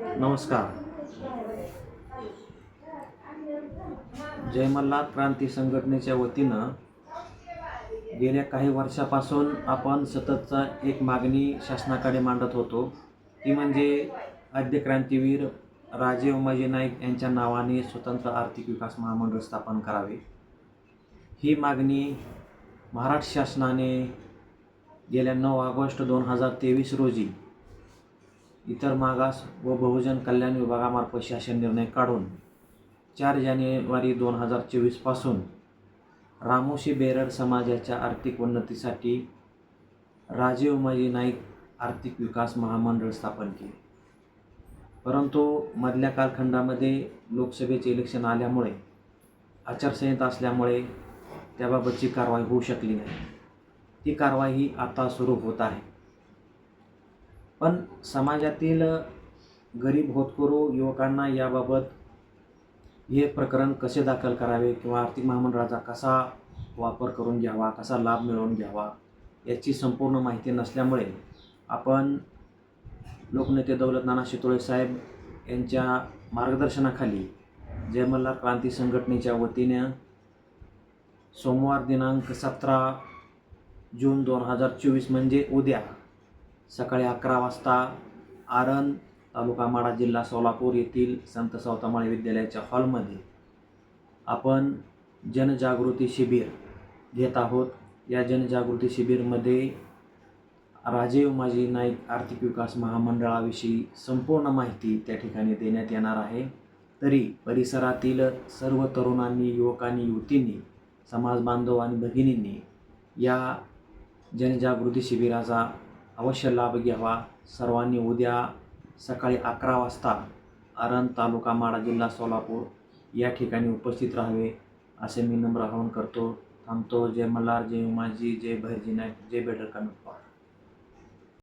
नमस्कार. जय मल्हार क्रांती संघटनेच्या वतीनं गेल्या काही वर्षापासून आपण सततचा एक मागणी शासनाकडे मांडत होतो. ती म्हणजे आद्य क्रांतीवीर राजे उमाजी नाईक यांच्या नावाने स्वतंत्र आर्थिक विकास महामंडळ स्थापन करावे. ही मागणी महाराष्ट्र शासनाने गेल्या नऊ ऑगस्ट दोन हजार तेवीस रोजी इतर मागास व बहुजन कल्याण विभागामार्फत शासन निर्णय काढून चार जानेवारी दोन हजार चोवीसपासून रामोशी बेरड समाजाच्या आर्थिक उन्नतीसाठी राजीव माजी नाईक आर्थिक विकास महामंडळ स्थापन केले. परंतु मधल्या कालखंडामध्ये लोकसभेचे इलेक्शन आल्यामुळे आचारसंहिता असल्यामुळे त्याबाबतची कारवाई होऊ शकली नाही. ती कारवाई आता सुरू होत आहे. पण समाजातील गरीब होतकरू युवकांना याबाबत हे प्रकरण कसे दाखल करावे किंवा आर्थिक महामंडळाचा कसा वापर करून घ्यावा कसा लाभ मिळवून घ्यावा याची संपूर्ण माहिती नसल्यामुळे आपण लोकनेते दौलत नाना शितोळे साहेब यांच्या मार्गदर्शनाखाली जय क्रांती संघटनेच्या वतीनं सोमवार दिनांक सतरा जून दोन हजार चोवीस म्हणजे उद्या सकाळी अकरा वाजता आरण तालुका माडा जिल्हा सोलापूर येथील संत सौतामाळी विद्यालयाच्या हॉलमध्ये आपण जनजागृती शिबिर घेत आहोत. या जनजागृती शिबिरमध्ये राजीव माजी नाईक आर्थिक विकास महामंडळाविषयी संपूर्ण माहिती त्या ठिकाणी देण्यात येणार आहे. तरी परिसरातील सर्व तरुणांनी युवकांनी युवतींनी समाज बांधव आणि भगिनींनी या जनजागृती शिबिराचा अवश्य लाभ घ्यावा. सर्वांनी उद्या सकाळी अकरा वाजता आरण तालुका माडा जिल्हा सोलापूर या ठिकाणी उपस्थित राहावे असे मी नम्र आवाहन करतो. थांबतो. जय मल्हार जय उमाजी जय भैरजी नाईक जय बेडर कनप्पा